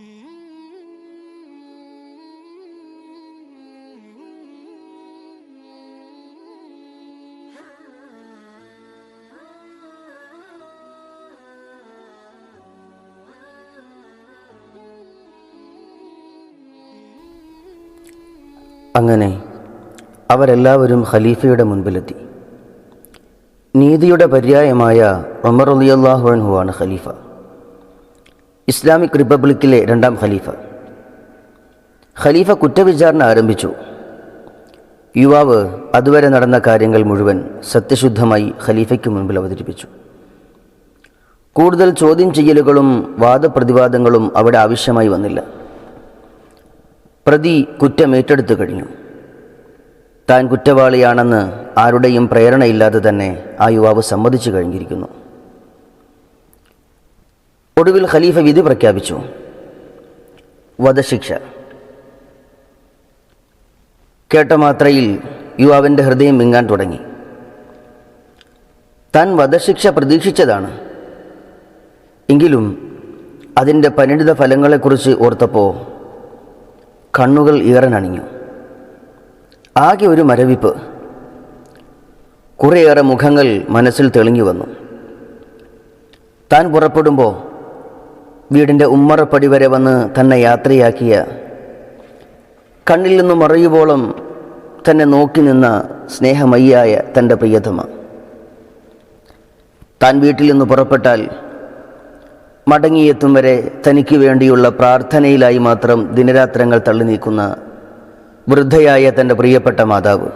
അങ്ങനെ അവരെല്ലാവരും ഖലീഫയുടെ മുൻപിലെത്തി. നീതിയുടെ പര്യായമായ ഒമർ അലിയല്ലാഹുഅൻഹുവാണ് ഖലീഫ. ഇസ്ലാമിക് റിപ്പബ്ലിക്കിലെ രണ്ടാം ഖലീഫ. ഖലീഫ കുറ്റവിചാരണ ആരംഭിച്ചു. യുവാവ് അതുവരെ നടന്ന കാര്യങ്ങൾ മുഴുവൻ സത്യശുദ്ധമായി ഖലീഫയ്ക്ക് മുൻപിൽ അവതരിപ്പിച്ചു. കൂടുതൽ ചോദ്യം ചെയ്യലുകളും വാദപ്രതിവാദങ്ങളും അവിടെ ആവശ്യമായി വന്നില്ല. പ്രതി കുറ്റമേറ്റെടുത്തു കഴിഞ്ഞു. താൻ കുറ്റവാളിയാണെന്ന് ആരുടെയും പ്രേരണയില്ലാതെ തന്നെ ആ യുവാവ് സമ്മതിച്ചു കഴിഞ്ഞിരിക്കുന്നു. ഒടുവിൽ ഖലീഫ വിധി പ്രഖ്യാപിച്ചു. വധശിക്ഷ. കേട്ട മാത്രയിൽ യുവാവിന്റെ ഹൃദയം വിങ്ങാൻ തുടങ്ങി. താൻ വധശിക്ഷ പ്രതീക്ഷിച്ചതാണ്. എങ്കിലും അതിന്റെ പരിണിത ഫലങ്ങളെക്കുറിച്ച് ഓർത്തപ്പോൾ കണ്ണുകൾ ഈറനണിഞ്ഞു ആകെ ഒരു മരവിപ്പ്. കുറേയേറെ മുഖങ്ങൾ മനസ്സിൽ തെളിഞ്ഞു വന്നു. താൻ പുറപ്പെടുമ്പോൾ വീടിന്റെ ഉമ്മറപ്പടി വരെ വന്ന് തന്നെ യാത്രയാക്കിയ കണ്ണിൽ നിന്ന് മറയുവോളം തന്നെ നോക്കി നിന്ന സ്നേഹമയ്യായ തന്റെ പ്രിയതമ. താൻ വീട്ടിൽ നിന്ന് പുറപ്പെട്ടാൽ മടങ്ങിയെത്തും വരെ തനിക്ക് വേണ്ടിയുള്ള പ്രാർത്ഥനയിലായി മാത്രം ദിനരാത്രങ്ങൾ തള്ളി നീക്കുന്ന വൃദ്ധയായ തന്റെ പ്രിയപ്പെട്ട മാതാവ്.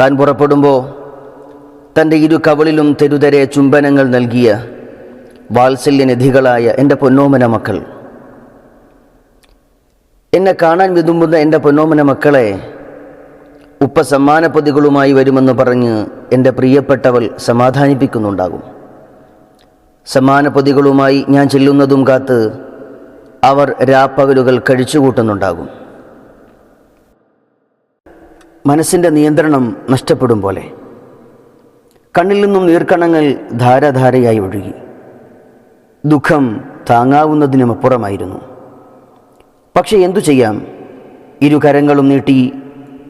താൻ പുറപ്പെടുമ്പോൾ തന്റെ ഇരു കവളിലും തെരുതരെ ചുംബനങ്ങൾ നൽകിയ വാത്സല്യനിധികളായ എന്റെ പൊന്നോമന മക്കൾ. എന്നെ കാണാൻ വിതുമ്പുന്ന എന്റെ പൊന്നോമന മക്കളെ ഉപ്പ സമ്മാനപ്പൊതികളുമായി വരുമെന്ന് പറഞ്ഞ് എന്റെ പ്രിയപ്പെട്ടവൾ സമാധാനിപ്പിക്കുന്നുണ്ടാകും. സമ്മാനപ്പൊതികളുമായി ഞാൻ ചെല്ലുന്നതും കാത്ത് അവർ രാപ്പകലുകൾ കഴിച്ചുകൂട്ടുന്നുണ്ടാകും മനസ്സിന്റെ നിയന്ത്രണം നഷ്ടപ്പെടും പോലെ. കണ്ണിൽ നിന്നും നീർക്കണങ്ങൾ ധാരാധാരയായി ഒഴുകി. ദുഃഖം താങ്ങാവുന്നതിനും പക്ഷേ പക്ഷെ എന്തു ചെയ്യാം? ഇരുകരങ്ങളും നീട്ടി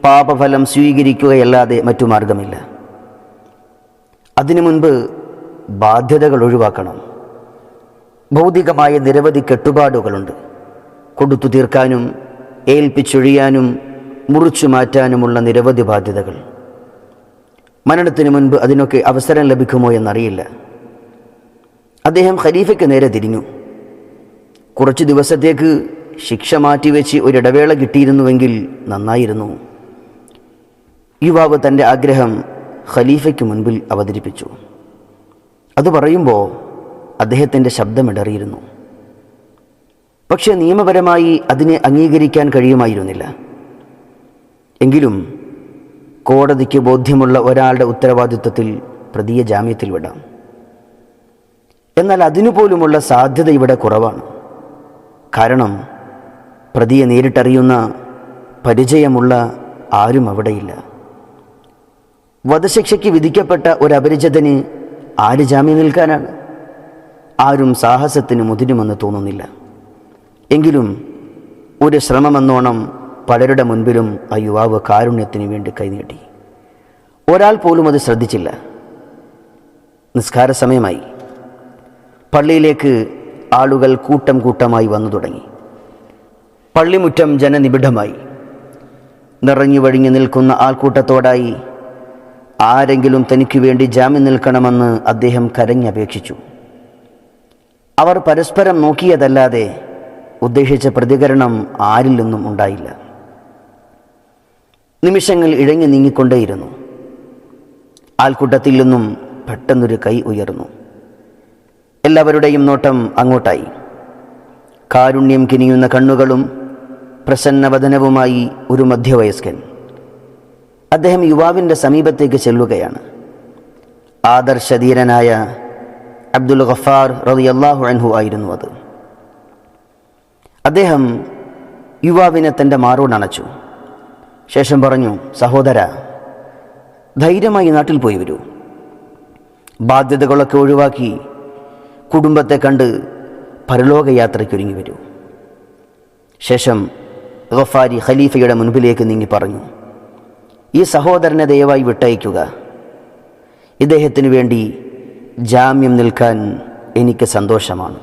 പാപഫലം സ്വീകരിക്കുകയല്ലാതെ മറ്റു മാർഗമില്ല. അതിനു മുൻപ് ബാധ്യതകൾ ഒഴിവാക്കണം. ഭൗതികമായ നിരവധി കെട്ടുപാടുകളുണ്ട്. കൊടുത്തു തീർക്കാനും ഏൽപ്പിച്ചൊഴിയാനും മുറിച്ചു മാറ്റാനുമുള്ള നിരവധി ബാധ്യതകൾ. മരണത്തിന് മുൻപ് അതിനൊക്കെ അവസരം ലഭിക്കുമോ എന്നറിയില്ല. അദ്ദേഹം ഖലീഫയ്ക്ക് നേരെ തിരിഞ്ഞു. കുറച്ച് ദിവസത്തേക്ക് ശിക്ഷ മാറ്റിവെച്ച് ഒരിടവേള കിട്ടിയിരുന്നുവെങ്കിൽ നന്നായിരുന്നു. യുവാവ് തന്റെ ആഗ്രഹം ഖലീഫയ്ക്ക് മുൻപിൽ അവതരിപ്പിച്ചു. അത് പറയുമ്പോൾ അദ്ദേഹത്തിന്റെ ശബ്ദമിടറിയിരുന്നു. പക്ഷേ നിയമപരമായി അതിനെ അംഗീകരിക്കാൻ കഴിയുമായിരുന്നില്ല. എങ്കിലും കോടതിക്ക് ബോധ്യമുള്ള ഒരാളുടെ ഉത്തരവാദിത്വത്തിൽ പ്രതിയെ ജാമ്യത്തിൽ വിടാം. എന്നാൽ അതിനു അതിനുപോലുമുള്ള സാധ്യത ഇവിടെ കുറവാണ്. കാരണം പ്രതിയെ നേരിട്ടറിയുന്ന പരിചയമുള്ള ആരും അവിടെയില്ല. വധശിക്ഷയ്ക്ക് വിധിക്കപ്പെട്ട ഒരു അപരിചിതന് ആര് ജാമ്യം നിൽക്കാനാണ് ആരും സാഹസത്തിന് മുതിരുമെന്ന് തോന്നുന്നില്ല. എങ്കിലും ഒരു ശ്രമമെന്നോണം പലരുടെ മുൻപിലും ആ യുവാവ് കാരുണ്യത്തിന് വേണ്ടി കൈനീട്ടി. ഒരാൾ പോലും അത് ശ്രദ്ധിച്ചില്ല. നിസ്കാര സമയമായി. പള്ളിയിലേക്ക് ആളുകൾ കൂട്ടം കൂട്ടമായി വന്നു തുടങ്ങി. പള്ളിമുറ്റം ജനനിബിഡമായി. നിറഞ്ഞു വഴിഞ്ഞു നിൽക്കുന്ന ആൾക്കൂട്ടത്തോടായി ആരെങ്കിലും തനിക്ക് വേണ്ടി ജാമ്യം നിൽക്കണമെന്ന് അദ്ദേഹം കരഞ്ഞപേക്ഷിച്ചു. അവർ പരസ്പരം നോക്കിയതല്ലാതെ ഉദ്ദേശിച്ച പ്രതികരണം ആരിൽ നിന്നും ഉണ്ടായില്ല. നിമിഷങ്ങൾ ഇഴഞ്ഞു നീങ്ങിക്കൊണ്ടേയിരുന്നു. ആൾക്കൂട്ടത്തിൽ നിന്നും പെട്ടെന്നൊരു കൈ ഉയർന്നു. എല്ലാവരുടെയും നോട്ടം അങ്ങോട്ടായി. കാരുണ്യം കിനിയുന്ന കണ്ണുകളും പ്രസന്നവദനവുമായി ഒരു മധ്യവയസ്കൻ. അദ്ദേഹം യുവാവിന്റെ സമീപത്തേക്ക് ചെല്ലുകയാണ്. ആദർശധീരനായ അബ്ദുൽ ഗഫാർ റളിയല്ലാഹു അൻഹു ആയിരുന്നു അത്. അദ്ദേഹം യുവാവിനെ തന്റെ മാറോടണച്ചു ശേഷം പറഞ്ഞു സഹോദര ധൈര്യമായി നാട്ടിൽ പോയി വരൂ. ബാധ്യതകളൊക്കെ ഒഴിവാക്കി കുടുംബത്തെ കണ്ട് പരലോകയാത്രയ്ക്കൊരുങ്ങി വരൂ. ശേഷം ഗഫാരി ഖലീഫയുടെ മുൻപിലേക്ക് നീങ്ങി പറഞ്ഞു ഈ സഹോദരനെ ദയവായി വിട്ടയക്കുക. ഇദ്ദേഹത്തിന് വേണ്ടി ജാമ്യം നിൽക്കാൻ എനിക്ക് സന്തോഷമാണ്.